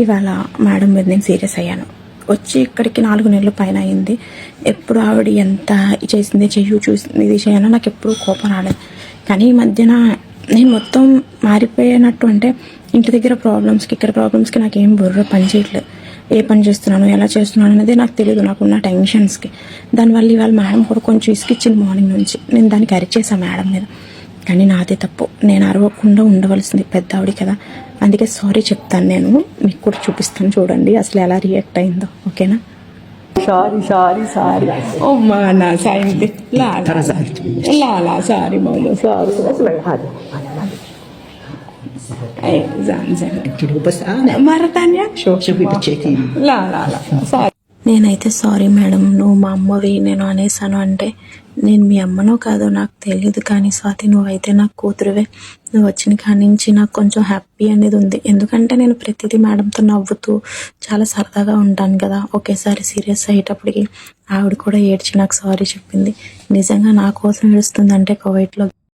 ఇవాళ మేడం మీద నేను సీరియస్ అయ్యాను. వచ్చి ఇక్కడికి నాలుగు నెలల పైన అయింది. ఎప్పుడు ఆవిడ ఎంత చేసింది చెయ్యు చూసింది ఇది చేయను నాకు ఎప్పుడు కోపం రాలేదు. కానీ ఈ మధ్యన నేను మొత్తం మారిపోయినట్టు అంటే ఇంటి దగ్గర ప్రాబ్లమ్స్కి ఇక్కడ ప్రాబ్లమ్స్కి నాకు ఏం బుర్ర పని చేయట్లేదు. ఏ పని చేస్తున్నాను ఎలా చేస్తున్నాను అనేది నాకు తెలియదు నాకున్న టెన్షన్స్కి దానివల్ల ఇవాళ మేడం కూడా కొంచెం ఇసుకిచ్చింది మార్నింగ్ నుంచి. నేను దానికి అరిచేసాను మేడం మీద. కానీ నాదే తప్పు. నేను అరవకుండా ఉండవలసింది పెద్ద ఆవిడ కదా. అందుకే సారీ చెప్తాను నేను. మీకు కూడా చూపిస్తాను చూడండి అసలు ఎలా రియాక్ట్ అయిందో. ఓకేనా? Sorry sorry sorry. ఓ మా నా సాయింది లా లా. లా సారీ మౌలు సారీ మరతాన్యా? షో లా లా లా. సారీ. నేనైతే సారీ మేడం నువ్వు మా అమ్మవి నేను అనేసాను అంటే నేను మీ అమ్మనో కాదో నాకు తెలియదు కానీ స్వాతి నువ్వైతే నాకు కూతురువే. నువ్వు వచ్చిన కాడి నుంచి నాకు కొంచెం హ్యాపీ అనేది ఉంది. ఎందుకంటే నేను ప్రతిదీ మేడంతో నవ్వుతూ చాలా సరదాగా ఉంటాను కదా. ఒకేసారి సీరియస్ అయ్యేటప్పటికి ఆవిడ కూడా ఏడ్చి నాకు సారీ చెప్పింది. నిజంగా నా కోసం ఏడుస్తుందంటే కోవైట్లో